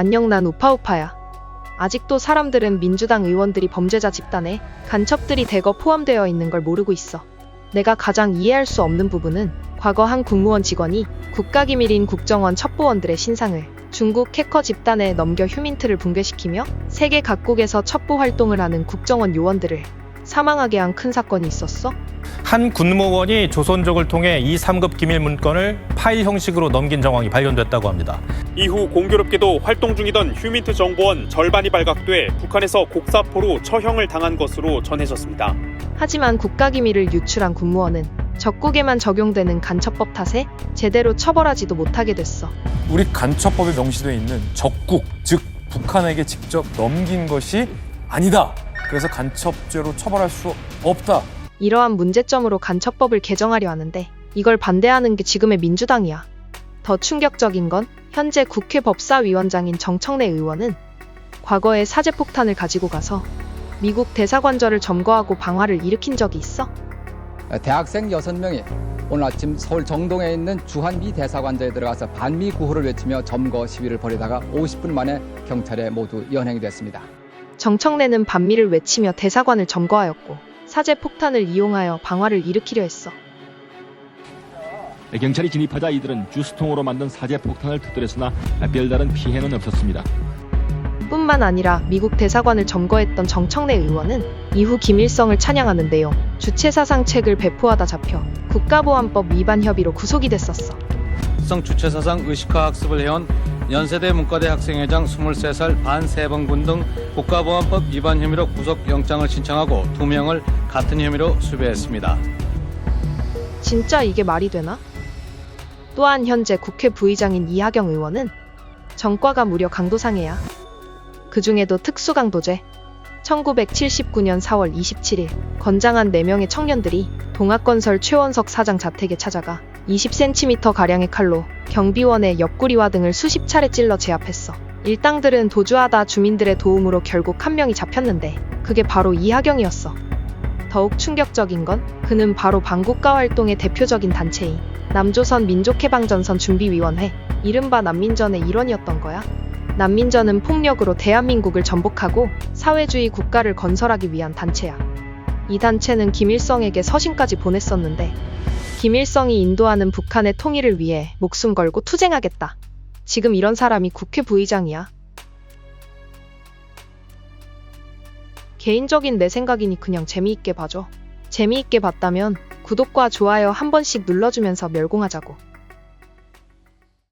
안녕 난 우파우파야. 아직도 사람들은 민주당 의원들이 범죄자 집단에 간첩들이 대거 포함되어 있는 걸 모르고 있어. 내가 가장 이해할 수 없는 부분은 과거 한 국무원 직원이 국가기밀인 국정원 첩보원들의 신상을 중국 해커 집단에 넘겨 휴민트를 붕괴시키며 세계 각국에서 첩보 활동을 하는 국정원 요원들을 사망하게 한 큰 사건이 있었어. 한 군무원이 조선족을 통해 이 3급 기밀 문건을 파일 형식으로 넘긴 정황이 발견됐다고 합니다. 이후 공교롭게도 활동 중이던 휴민트 정보원 절반이 발각돼 북한에서 곡사포로 처형을 당한 것으로 전해졌습니다. 하지만 국가기밀을 유출한 군무원은 적국에만 적용되는 간첩법 탓에 제대로 처벌하지도 못하게 됐어. 우리 간첩법에 명시되어 있는 적국, 즉 북한에게 직접 넘긴 것이 아니다. 그래서 간첩죄로 처벌할 수 없다. 이러한 문제점으로 간첩법을 개정하려 하는데 이걸 반대하는 게 지금의 민주당이야. 더 충격적인 건 현재 국회 법사위원장인 정청래 의원은 과거에 사제폭탄을 가지고 가서 미국 대사관절을 점거하고 방화를 일으킨 적이 있어. 대학생 6명이 오늘 아침 서울 정동에 있는 주한미 대사관자에 들어가서 반미 구호를 외치며 점거 시위를 벌이다가 50분 만에 경찰에 모두 연행됐습니다. 정청래는 반미를 외치며 대사관을 점거하였고 사제 폭탄을 이용하여 방화를 일으키려 했어. 경찰이 진입하자 이들은 주스통으로 만든 사제 폭탄을 터뜨렸으나 별다른 피해는 없었습니다. 뿐만 아니라 미국 대사관을 점거했던 정청래 의원은 이후 김일성을 찬양하는 내용, 주체사상 책을 배포하다 잡혀 국가보안법 위반 혐의로 구속이 됐었어. 성 주체사상 의식화 학습을 해온 연세대 문과대 학생회장 23살 반세번군 등 국가보안법 위반 혐의로 구속영장을 신청하고 두 명을 같은 혐의로 수배했습니다. 진짜 이게 말이 되나? 또한 현재 국회 부의장인 이하경 의원은 전과가 무려 강도상해야. 그 중에도 특수강도죄. 1979년 4월 27일 건장한 4명의 청년들이 동학건설 최원석 사장 자택에 찾아가 20cm 가량의 칼로 경비원의 옆구리와 등을 수십 차례 찔러 제압했어. 일당들은 도주하다 주민들의 도움으로 결국 한 명이 잡혔는데 그게 바로 이하경이었어. 더욱 충격적인 건 그는 바로 반국가 활동의 대표적인 단체인 남조선 민족해방전선 준비위원회, 이른바 난민전의 일원이었던 거야. 난민전은 폭력으로 대한민국을 전복하고 사회주의 국가를 건설하기 위한 단체야. 이 단체는 김일성에게 서신까지 보냈었는데 김일성이 인도하는 북한의 통일을 위해 목숨 걸고 투쟁하겠다. 지금 이런 사람이 국회 부의장이야. 개인적인 내 생각이니 그냥 재미있게 봐줘. 재미있게 봤다면 구독과 좋아요 한 번씩 눌러주면서 멸공하자고.